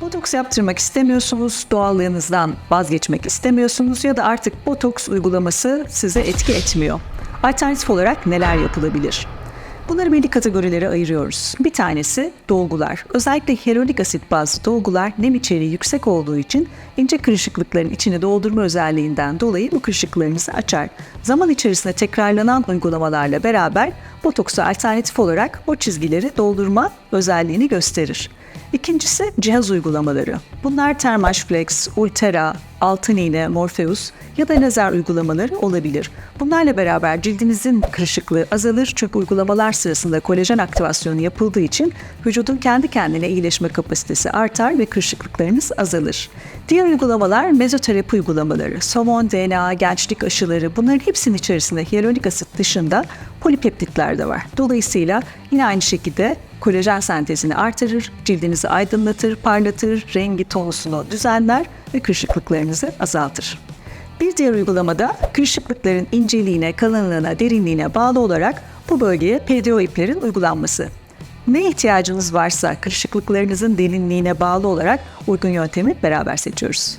Botoks yaptırmak istemiyorsunuz, doğallığınızdan vazgeçmek istemiyorsunuz ya da artık botoks uygulaması size etki etmiyor. Alternatif olarak neler yapılabilir? Bunları belli kategorilere ayırıyoruz. Bir tanesi dolgular. Özellikle hyaluronik asit bazlı dolgular nem içeriği yüksek olduğu için ince kırışıklıkların içini doldurma özelliğinden dolayı bu kırışıklarınızı açar. Zaman içerisinde tekrarlanan uygulamalarla beraber botoksa alternatif olarak o çizgileri doldurma özelliğini gösterir. İkincisi cihaz uygulamaları. Bunlar Thermash Flex, Ultera, altın iğne, Morpheus ya da lazer uygulamaları olabilir. Bunlarla beraber cildinizin kırışıklığı azalır çünkü uygulamalar sırasında kolajen aktivasyonu yapıldığı için vücudun kendi kendine iyileşme kapasitesi artar ve kırışıklıklarınız azalır. Diğer uygulamalar mezoterapi uygulamaları, somon DNA, gençlik aşıları bunların hepsinin içerisinde hyaluronik asit dışında polipeptitler de var. Dolayısıyla yine aynı şekilde kolajen sentezini artırır, cildinizi aydınlatır, parlatır, rengi tonusunu düzenler ve kırışıklıklarınızı azaltır. Bir diğer uygulamada kırışıklıkların inceliğine, kalınlığına, derinliğine bağlı olarak bu bölgeye PDO iplerin uygulanması. Ne ihtiyacınız varsa kırışıklıklarınızın derinliğine bağlı olarak uygun yöntemi beraber seçiyoruz.